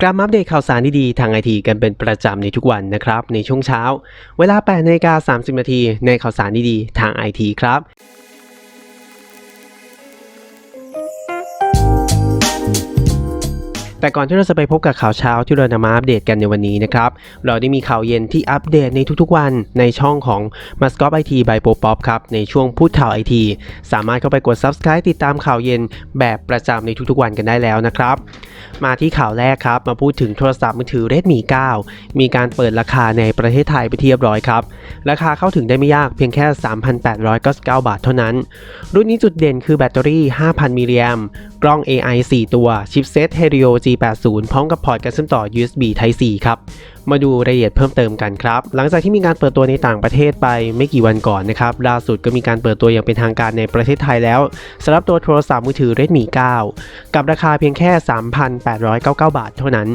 กลับมาอัปเดตข่าวสารดีๆทางไอทีกันเป็นประจำในทุกวันนะครับ ในช่วงเช้า เวลา8นาฬิกา30นาทีในข่าวสารดีๆทางไอทีครับ แต่ก่อนที่เราจะไปพบกับข่าวเช้าที่เรานำมาอัปเดตกันในวันนี้นะครับ เราได้มีข่าวเย็นที่อัปเดตในทุกๆวันในช่องของ m a s c o t IT by p o p o p ครับ ในช่วงพูดข่าวไอทีสามารถเข้าไปกด Subscribe ติดตามข่าวเย็นแบบประจำในทุกๆวันกันได้แล้วนะครับ มาที่ข่าวแรกครับ มาพูดถึงโทรศัพท์มือถือ Redmi 9 มีการเปิดราคาในประเทศไทยไปเรียบร้อยครับ ราคาเข้าถึงได้ไม่ยากเพียงแค่ 3,899 บาทเท่านั้น รุ่นนี้จุดเด่นคือแบตเตอรี่ 5,000มิลลิแอมกล้อง AI 4 ตัว ชิปเซต Helio 80 พร้อมกับพอร์ตการเชื่อมต่อ USB Type C ครับ มาดูรายละเอียดเพิ่มเติมกันครับ หลังจากที่มีการเปิดตัวในต่างประเทศไปไม่กี่วันก่อนนะครับ ล่าสุดก็มีการเปิดตัวอย่างเป็นทางการในประเทศไทยแล้วสำหรับตัวโทรศัพท์มือถือ Redmi 9 กับราคาเพียงแค่ 3,899 บาทเท่านั้น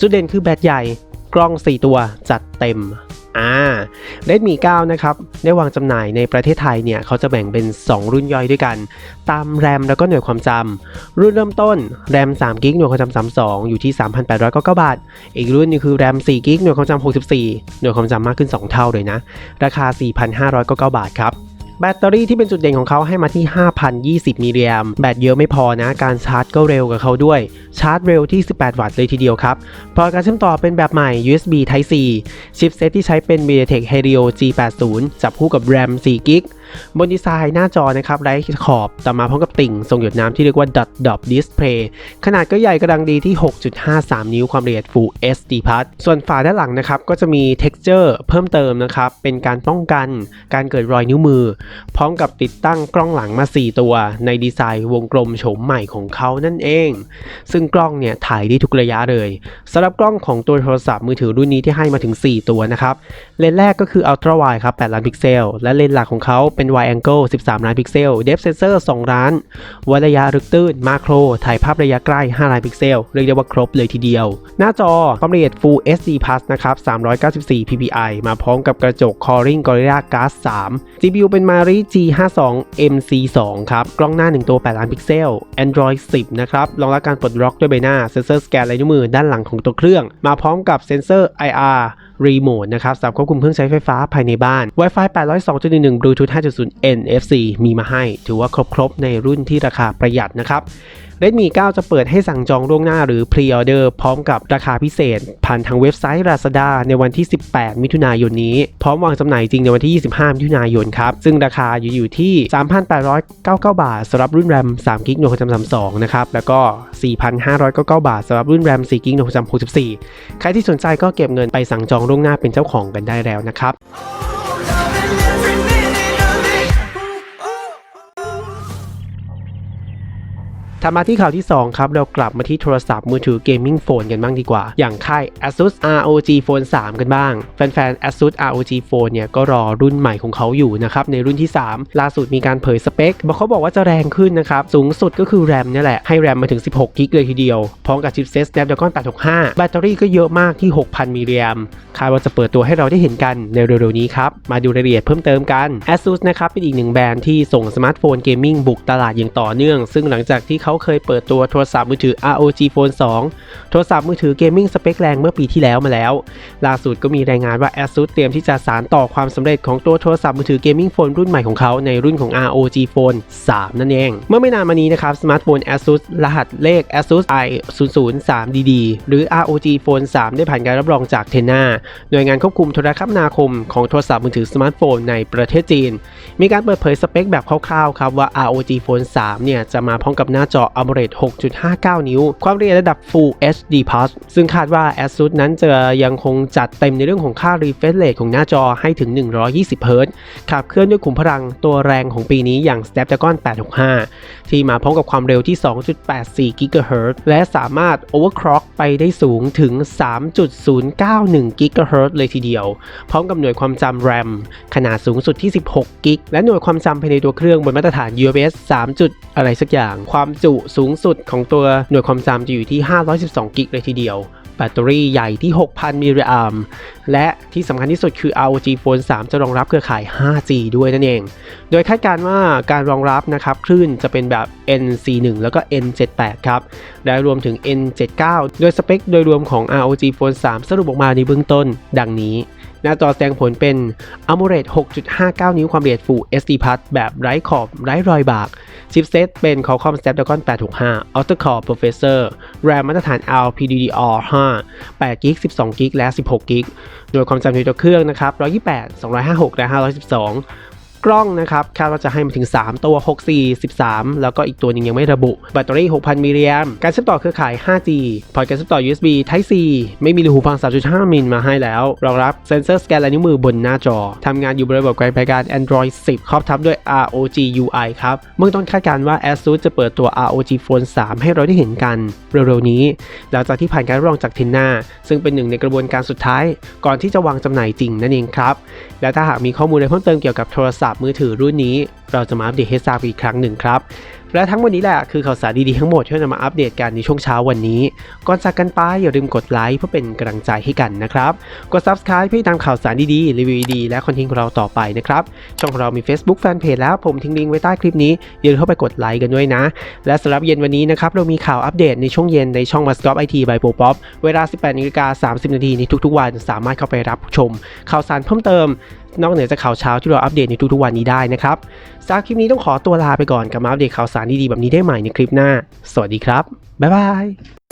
จุดเด่นคือแบตใหญ่ กล้อง 4 ตัวจัดเต็ม อ่า Redmi 9 นะครับ ได้วางจำหน่ายในประเทศไทยเนี่ย เขาจะแบ่งเป็น 2 รุ่นย่อยด้วยกัน ตามแรมแล้วก็หน่วยความจำ รุ่นเริ่มต้นแรม3กิกหน่วยความจำ32 อยู่ที่ 3,899 บาท อีกรุ่นหนึงคือแรม4กิกหน่วยความจำ64 หน่วยความจำมากขึ้น 2 เท่าเลยนะ ราคา 4,599 บาทครับ แบตเตอรี่ที่เป็นจุดเด่นของเขาให้มาที่ 5,020 มิลลิแอมแบตเยอะไม่พอนะ การชาร์จก็เร็วกับเขาด้วย ชาร์จเร็วที่ 18 วัตต์เลยทีเดียวครับ พอการเชื่อมต่อเป็นแบบใหม่ USB Type C ชิปเซตที่ใช้เป็น MediaTek Helio G80 จับคู่กับ RAM 4 g b บนดีไซน์หน้าจอนะครับไร้ขอบต่อมาพร้อมกับติ่งทรงหยดน้ำที่เรียกว่า Dot Dot Display ขนาดก็ใหญ่กระดังดีที่ 6.53 นิ้วความละเอียด Full HD Plus ส่วนฝาด้านหลังนะครับก็จะมี texture เพิ่มเติมนะครับ เป็นการป้องกันการเกิดรอยนิ้วมือ พร้อมกับติดตั้งกล้องหลังมา 4 ตัว ในดีไซน์วงกลมโฉมใหม่ของเขานั่นเอง ซึ่งกล้องเนี่ยถ่ายได้ทุกระยะเลยสำหรับกล้องของตัวโทรศัพท์มือถือรุ่นนี้ที่ให้มาถึง 4 ตัวนะครับเลนส์แรกก็คือ Ultra Wide ครับ8ล้านพิกเซล และเลนส์หลักของเขาเป็น Wide Angle 13 ล้านพิกเซล Depth Sensor 2 ล้าน วัดระยะลึกตื้นมาโครถ่ายภาพระยะใกล้ 5 ล้านพิกเซล เรียกได้ว่าครบเลยทีเดียว หน้าจอความละเอียด Full HD Plus นะครับ 394 ppi มาพร้อมกับกระจก Corning Gorilla Glass 3 GPU เป็น Mari G52 MC2 ครับ กล้องหน้า 1 ตัว 8 ล้านพิกเซล Android 10 นะครับรองรับการปลดล็อกด้วยใบหน้า เซนเซอร์สแกนลายนิ้วมือด้านหลังของตัวเครื่อง มาพร้อมกับเซนเซอร์ IR รีโมทนะครับสำหรับควบคุมเครื่องใช้ไฟฟ้าภายในบ้าน Wi-Fi 802.11 Bluetooth 5.0 NFC มีมาให้ ถือว่าครบๆในรุ่นที่ราคาประหยัดนะครับ Redmi 9 จะเปิดให้สั่งจองล่วงหน้าหรือ Pre-order พร้อมกับราคาพิเศษ ผ่านทางเว็บไซต์ Lazada ในวันที่ 18 มิถุนายนนี้ พร้อมวางจำหน่ายจริงในวันที่ 25 มิถุนายนครับ ซึ่งราคาอยู่อยู่ที่ 3,899 บาทสำหรับรุ่น RAM 3 g b หน่วยความจำ32นะครับ แล้วก็ 4,599 บาทสำหรับรุ่น RAM 4 g b หน่วยความจำ64 ใครที่สนใจก็เก็บเงินไปสั่งจองล่วงหน้าเป็นเจ้าของกันได้แล้วนะครับ ถัดมาที่ข่าวที่ 2 ครับ เรากลับมาที่โทรศัพท์มือถือเกมมิ่งโฟนกันบ้างดีกว่า อย่างค่าย ASUS ROG Phone 3 กันบ้าง แฟนๆ ASUS ROG Phone เนี่ยก็รอรุ่นใหม่ของเขาอยู่นะครับ ในรุ่นที่ 3 ล่าสุดมีการเผยสเปคบอกเขาบอกว่าจะแรงขึ้นนะครับ สูงสุดก็คือแรมนี่แหละ ให้แรมมาถึง 16กิกเลยทีเดียว พร้อมกับชิปเซต Snapdragon 865 แบตเตอรี่ก็เยอะมากที่ 6,000มิลลิแอมคาดว่าจะเปิดตัวให้เราได้เห็นกันในเร็วๆนี้ครับ มาดูรายละเอียดเพิ่มเติมกัน ASUS นะครับเป็นอีกหนึ่งแบรนด์ที่ส่งสมาร์ทโฟนเกมมิ่งบุกตลาดอย่างต่อเนื่อง ซึ่งหลังจากที่เขาเคยเปิดตัวโทรศัพท์มือถือ ROG Phone 2 โทรศัพท์มือถือเกมมิ่งสเปคแรงเมื่อปีที่แล้วมาแล้ว ล่าสุดก็มีรายงานว่า ASUS เตรียมที่จะสานต่อความสำเร็จของตัวโทรศัพท์มือถือเกมมิ่งโฟนรุ่นใหม่ของเขาในรุ่นของ ROG Phone 3 นั่นเอง เมื่อไม่นานมานี้นะครับสมาร์ทโฟน ASUS รหัสเลข ASUS i 0 0 3 DD หรือ ROG Phone 3 ได้ผ่านการรับรองจาก Tena หน่วยงานควบคุมโทรคมนาคมของโทรศัพท์มือถือสมาร์ทโฟนในประเทศจีน มีการเปิดเผยสเปคแบบคร่าวๆครับว่า ROG Phone 3 เนี่ยจะมาพร้อมกับหน้าจจอ AMOLED 6.59 นิ้ว ความละเอียดระดับ Full HD Plus ซึ่งคาดว่า ASUS นั้นจะยังคงจัดเต็มในเรื่องของค่า refresh rate ของหน้าจอให้ถึง 120 Hz ขับเคลื่อนด้วยขุมพลังตัวแรงของปีนี้อย่าง Snapdragon 865 ที่มาพร้อมกับความเร็วที่ 2.84 GHz และสามารถ overclock ไปได้สูงถึง 3.091 GHz เลยทีเดียว พร้อมกับหน่วยความจำ RAM ขนาดสูงสุดที่ 16กิกและหน่วยความจำภายในตัวเครื่องบนมาตรฐาน UFS 3. จุดอะไรสักอย่าง ความจุสูงสุดของตัวหน่วยความจำจะอยู่ที่ 512 กิกเลยทีเดียว แบตเตอรี่ใหญ่ที่ 6,000 มิลลิแอมป์และที่สำคัญที่สุดคือ ROG Phone 3 จะรองรับเครือข่าย 5G ด้วยนั่นเอง โดยคาดการณ์ว่าการรองรับนะครับคลื่นจะเป็นแบบ NC1 แล้วก็ N78 ครับ และรวมถึง N79 โดยสเปคโดยรวมของ ROG Phone 3 สรุปออกมาในเบื้องต้น ดังนี้ หน้าจอแสดงผลเป็น AMOLED 6.59 นิ้วความละเอียด Full HD Plus แบบไร้ขอบไร้รอยบาก ชิปเซตเป็น Qualcomm Snapdragon 865 Octa Core Processor RAM มาตรฐาน LPDDR5 8 GB 12 GB และ 16 GB โดยความจำในตัวเครื่องนะครับ128 256 และ 512 กล้องนะครับคาดว่าจะให้มาถึง 3 ตัว 64 13 แล้วก็อีกตัวนึงยังไม่ระบุ แบตเตอรี่ 6,000 มิลลิแอมป์การเชื่อมต่อเครือข่าย 5G พอร์ตการเชื่อมต่อ USB Type C ไม่มีรูหูฟัง 3.5 มิลมาให้แล้ว รองรับเซ็นเซอร์สแกนลายนิ้วมือบนหน้าจอทำงานอยู่บนระบบการบริการ Android 10 ครอบทับด้วย ROG UI ครับเบื้องต้นคาดการณ์ว่า ASUS จะเปิดตัว ROG Phone 3 ให้เราได้เห็นกันเร็วๆนี้ หลังจากที่ผ่านการรับรองจากเทนนาซึ่งเป็นหนึ่งในกระบวนการสุดท้าย ก่อนที่จะวางจำหน่ายจริงนั่นเองครับและถ้าหากมีข้อมูลอะไรเพิ่มเติมเกี่ยวกับโทรศัพท์มือถือรุ่นนี้ เราจะมาอัปเดตให้ทราบอีกครั้งหนึ่งครับ และทั้งหมดนี้แหละคือข่าวสารดีๆทั้งหมดที่จะมาอัปเดตกันในช่วงเช้าวันนี้ ก่อนจากกันไปอย่าลืมกดไลค์เพื่อเป็นกำลังใจให้กันนะครับ กด subscribe เพื่อตามข่าวสารดีๆรีวิวดีและคอนเทนต์ของเราต่อไปนะครับ ช่องของเรามี Facebook Fanpage แล้วผมทิ้งลิงก์ไว้ใต้คลิปนี้อย่าลืมเข้าไปกดไลค์กันด้วยนะ และสำหรับเย็นวันนี้นะครับเรามีข่าวอัปเดตในช่วงเย็นในช่อง m a s c o p IT by p o p o p เวลา 18นาฬิกา30 นาทีในทุกๆวันสามารถเข้าไปรับชมข่าวสารเพิ่มเติม นอกเหนือจากข่าวเช้าที่เราอัปเดตในทุกๆวันนี้ได้นะครับสำหรับคลิปนี้ต้องขอตัวลาไปก่อนกลับมาอัปเดตข่าวสารดีๆแบบนี้ได้ใหม่ในคลิปหน้า สวัสดีครับ บ๊ายบาย